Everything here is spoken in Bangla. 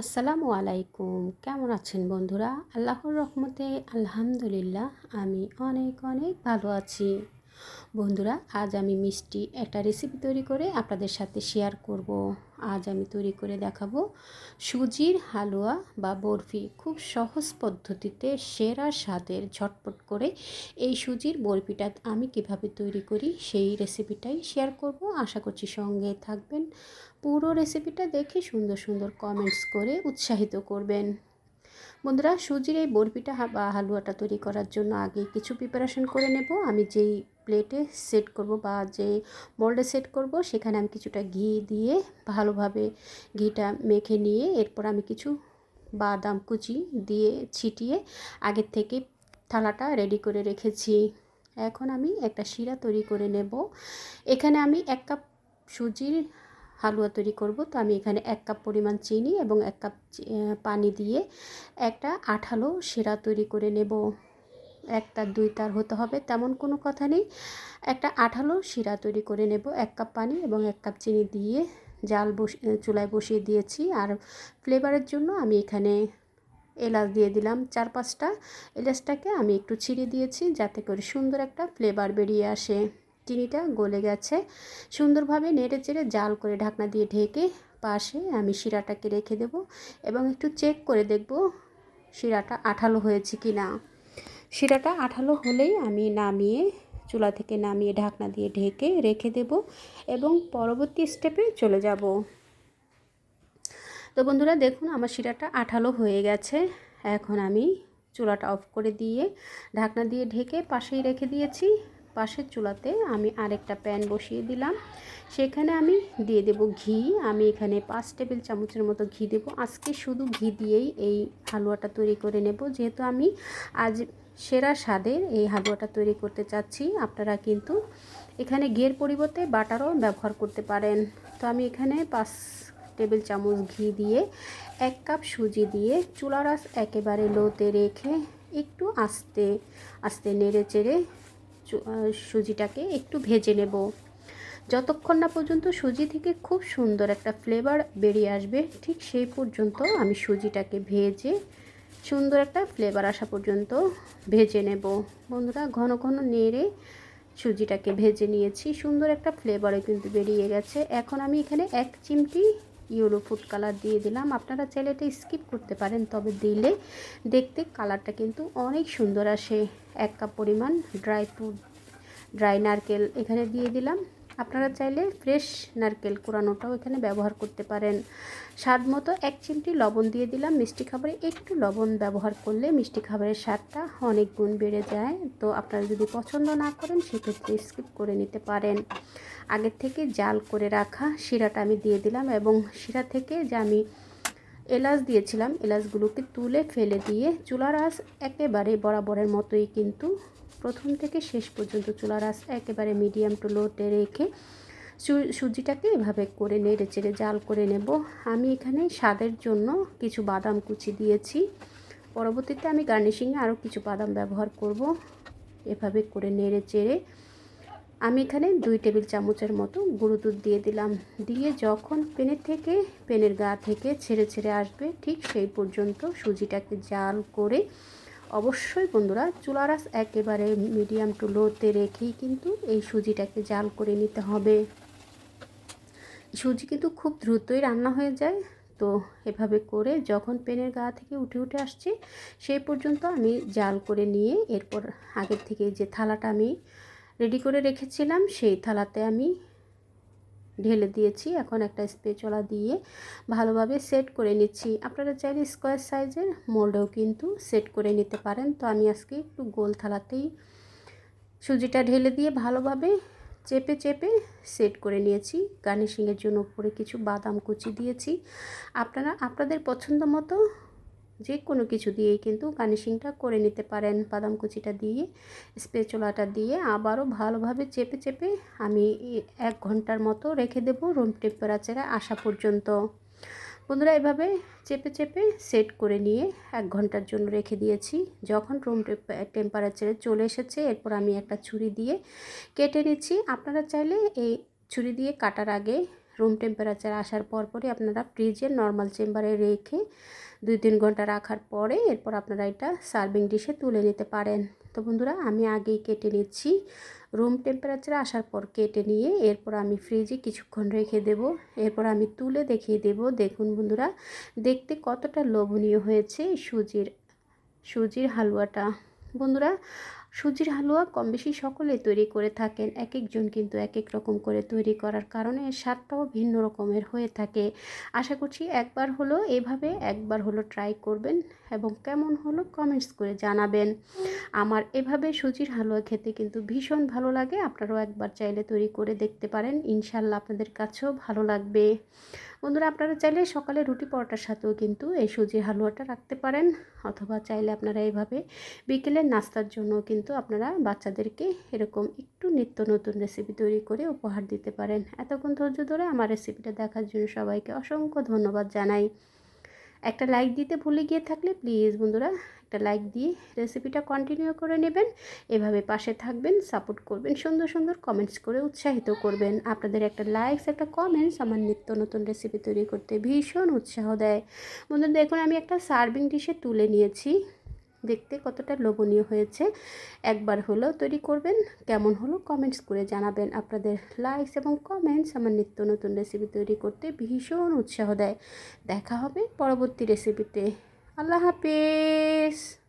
আসসালামু আলাইকুম। কেমন আছেন বন্ধুরা? আল্লাহর রহমতে আলহামদুলিল্লাহ আমি অনেক অনেক ভালো আছি। বন্ধুরা, আজ আমি মিষ্টি একটা রেসিপি তৈরি করে আপনাদের সাথে শেয়ার করব। আজ আমি তৈরি করে দেখাবো সুজির হালুয়া বা বরফি। খুব সহজ পদ্ধতিতে সেরা স্বাদের ঝটপট করে এই সুজির বরফিটা আমি কীভাবে তৈরি করি সেই রেসিপিটাই শেয়ার করব। আশা করছি সঙ্গে থাকবেন। পুরো রেসিপিটা দেখে সুন্দর সুন্দর কমেন্টস করে উৎসাহিত করবেন। বন্ধুরা, সুজির এই বরফিটা বা হালুয়াটা তৈরি করার জন্য আগে কিছু প্রিপারেশন করে নেব। আমি যেই প্লেটে সেট করব বা যে মোল্ডে সেট করব সেখানে আমি কিছুটা ঘি দিয়ে ভালোভাবে ঘিটা মেখে নিয়ে এরপর আমি কিছু বাদাম কুচি দিয়ে ছিটিয়ে আগের থেকে থালাটা রেডি করে রেখেছি। এখন আমি একটা শিরা তৈরি করে নেব। এখানে আমি এক কাপ সুজির হালুয়া তৈরি করব। তো আমি এখানে এক কাপ পরিমাণ চিনি এবং এক কাপ পানি দিয়ে একটা আঠালো শিরা তৈরি করে নেব। একটা দুই তার হতে হবে, তেমন কোনো কথা নেই। একটা আঠালো শিরা তৈরি করে নেব, এক কাপ পানি এবং এক কাপ চিনি দিয়ে জাল বস, চুলায় বসিয়ে দিয়েছি। আর ফ্লেভারের জন্য আমি এখানে এলাচ দিয়ে দিলাম চার পাঁচটা। এলাচটাকে আমি একটু ছিঁড়ে দিয়েছি যাতে করে সুন্দর একটা ফ্লেভার বেরিয়ে আসে। চিনিটা গলে গেছে। সুন্দরভাবে নেড়ে চেড়ে জাল করে ঢাকনা দিয়ে ঢেকে পাশে আমি শিরাটাকে রেখে দেব এবং একটু চেক করে দেখব শিরাটা আঠালো হয়েছে কি না শিরাটা আঠালো হলেই আমি নামিয়ে চুলা থেকে নামিয়ে ঢাকনা দিয়ে ঢেকে রেখে দেব এবং পরবর্তী স্টেপে চলে যাব। তো বন্ধুরা দেখুন আমার শিরাটা আঠালো হয়ে গেছে। এখন আমি চুলাটা অফ করে দিয়ে ঢাকনা দিয়ে ঢেকে পাশেই রেখে দিয়েছি। পাশের চুলাতে আমি আরেকটা প্যান বসিয়ে দিলাম। সেখানে আমি দিয়ে দেব ঘি। আমি এখানে পাঁচ টেবিল চামচের মতো ঘি দেব। আজকে শুধু ঘি দিয়েই এই হালুয়াটা তৈরি করে নেব। যেহেতু আমি আজ সেরা স্বাদের এই হালুয়াটা তৈরি করতে চাচ্ছি। আপনারা কিন্তু এখানে ঘিয়ের পরিবর্তে বাটারও ব্যবহার করতে পারেন। তো আমি এখানে পাঁচ টেবিল চামচ ঘি দিয়ে এক কাপ সুজি দিয়ে চুলার আস একেবারে লোতে রেখে একটু আস্তে আস্তে নেড়ে চেড়ে সুজিটাকে একটু ভেজে নেব। যতক্ষণ না পর্যন্ত সুজি থেকে খুব সুন্দর একটা ফ্লেভার বেরিয়ে আসবে, ঠিক সেই পর্যন্ত আমি সুজিটাকে ভেজে সুন্দর একটা ফ্লেভার আসা পর্যন্ত ভেজে নেব। বন্ধুরা, ঘন ঘন নেড়ে সুজিটাকে ভেজে নিয়েছি। সুন্দর একটা ফ্লেভারও কিন্তু বেরিয়ে গেছে। এখন আমি এখানে এক চিমটি ইয়েলো ফুড কালার দিয়ে দিলাম। আপনারা চাইলে এটা স্কিপ করতে পারেন, তবে দিলে দেখতে কালারটা কিন্তু অনেক সুন্দর আসে। এক কাপ পরিমাণ ড্রাই ফ্রুট ড্রাই নারকেল এখানে দিয়ে দিলাম। আপনারা চাইলে ফ্রেশ নারকেল কোরানোটাও এখানে ব্যবহার করতে পারেন। স্বাদ মতো এক চিমটি লবণ দিয়ে দিলাম। মিষ্টি খাবারে একটু লবণ ব্যবহার করলে মিষ্টি খাবারের স্বাদটা অনেক গুণ বেড়ে যায়। তো আপনারা যদি পছন্দ না করেন, সেক্ষেত্রে স্কিপ করে নিতে পারেন। আগের থেকে জাল করে রাখা শিরাটা আমি দিয়ে দিলাম এবং শিরা থেকে যে আমি এলাচ দিয়েছিলাম, এলাচগুলোকে তুলে ফেলে দিয়ে চুলার আঁচ একেবারে বরাবরের মতোই কিন্তু প্রথম থেকে শেষ পর্যন্ত চুলার আঁচ একেবারে মিডিয়াম টু লোতে রেখে সুজিটাকে এভাবে করে নেড়ে চেড়ে জাল করে নেব। আমি এখানে স্বাদের জন্য কিছু বাদাম কুচি দিয়েছি। পরবর্তীতে আমি গার্নিশিংয়ে আরও কিছু বাদাম ব্যবহার করব এভাবে করে নেড়ে চেড়ে। আমি এখানে দুই টেবিল চামচের মতো গুঁড়ো দুধ দিয়ে দিলাম। দিয়ে যখন পেনের থেকে, পেনের গা থেকে ছেড়ে ছেড়ে আসবে, ঠিক সেই পর্যন্ত সুজিটাকে জাল করে অবশ্যই বন্ধুরা চুলারাস একেবারে মিডিয়াম টু লোতে রেখেই কিন্তু এই সুজিটাকে জাল করে নিতে হবে। সুজি কিন্তু খুব দ্রুতই রান্না হয়ে যায়। তো এভাবে করে যখন পেনের গা থেকে উঠে উঠে আসছে, সেই পর্যন্ত আমি জাল করে নিয়ে এরপর আগের থেকে যে থালাটা আমি রেডি করে রেখেছিলাম, সেই থালাতে আমি ঢেলে দিয়েছি। এখন একটা স্পেচলা দিয়ে ভালোভাবে সেট করে নিচ্ছি। আপনারা চাইলে স্কোয়ার সাইজের মোল্ডেও কিন্তু সেট করে নিতে পারেন। তো আমি আজকে একটু গোল থালাতেই সুজিটা ঢেলে দিয়ে ভালোভাবে চেপে চেপে সেট করে নিয়েছি। গার্নিশিংয়ের জন্য উপরে কিছু বাদাম কুচি দিয়েছি। আপনারা, আপনাদের পছন্দ মতো যে কোনো কিছু দিয়েই কিন্তু গার্নিশিংটা করে নিতে পারেন। বাদাম কুচিটা দিয়ে, স্পেচলাটা দিয়ে আবারও ভালোভাবে চেপে চেপে আমি এক ঘণ্টার মতো রেখে দেব রুম টেম্পারেচারে আসা পর্যন্ত। বন্ধুরা, এভাবে চেপে চেপে সেট করে নিয়ে এক ঘণ্টার জন্য রেখে দিয়েছি। যখন রুম টেম্পারেচারে চলে এসেছে, এরপর আমি একটা ছুরি দিয়ে কেটে নিচ্ছি। আপনারা চাইলে এই ছুরি দিয়ে কাটার আগে রুম টেম্পারেচার আসার পর পরই আপনারা ফ্রিজে নর্মাল চেম্বারে রেখে দুই তিন ঘণ্টা রাখার পরে এরপর আপনারা এটা সার্ভিং ডিশে তুলে নিতে পারেন। তো বন্ধুরা, আমি আগেই কেটে নিচ্ছি। রুম টেম্পারেচার আসার পর কেটে নিয়ে এরপর আমি ফ্রিজে কিছুক্ষণ রেখে দেব। এরপর আমি তুলে দেখিয়ে দেব। দেখুন বন্ধুরা, দেখতে কতটা লোভনীয় হয়েছে সুজির সুজির হালুয়াটা। বন্ধুরা সুজির হালুয়া কম বেশি সকলে তৈরি করে থাকেন। এক একজন কিন্তু এক এক রকম করে তৈরি করার কারণে স্বাদটাও ভিন্ন রকমের হয়ে থাকে। আশা করছি একবার হলো এভাবে একবার হলো ট্রাই করবেন এবং কেমন হলো কমেন্টস করে জানাবেন। আমার এভাবে সুজির হালুয়া খেতে কিন্তু ভীষণ ভালো লাগে। আপনারাও একবার চাইলে তৈরি করে দেখতে পারেন। ইনশাল্লাহ আপনাদের কাছেও ভালো লাগবে। বন্ধুরা আপনারা চাইলে সকালে রুটি পরোটার সাথেও কিন্তু এই সুজির হালুয়াটা রাখতে পারেন, অথবা চাইলে আপনারা এইভাবে বিকেলের নাস্তার জন্য কিন্তু আপনারা বাচ্চাদেরকে এরকম একটু নিত্য নতুন রেসিপি তৈরি করে উপহার দিতে পারেন। এতক্ষণ ধৈর্য ধরে আমার রেসিপিটা দেখার জন্য সবাইকে অসংখ্য ধন্যবাদ জানাই। একটা লাইক দিতে ভুলে গিয়ে থাকলে প্লিজ বন্ধুরা একটা লাইক দিয়ে রেসিপিটা কন্টিনিউ করে নেবেন। এভাবে পাশে থাকবেন সাপোর্ট করবেন, সুন্দর সুন্দর কমেন্টস করে উৎসাহিত করবেন। আপনাদের একটা লাইকস একটা কমেন্টস আমার নিত্য নতুন রেসিপি তৈরি করতে ভীষণ উৎসাহ দেয়। বন্ধুরা, দেখুন আমি একটা সার্ভিং ডিশে তুলে নিয়েছি। দেখতে কতটা লোভনীয় হয়েছে। একবার হলেও তৈরি করবেন, কেমন হলো কমেন্টস করে জানাবেন। আপনাদের লাইকস এবং কমেন্টস আমার নিত্য নতুন রেসিপি তৈরি করতে ভীষণ উৎসাহ দেয়। দেখা হবে পরবর্তী রেসিপিতে আল্লাহ হাফেজ!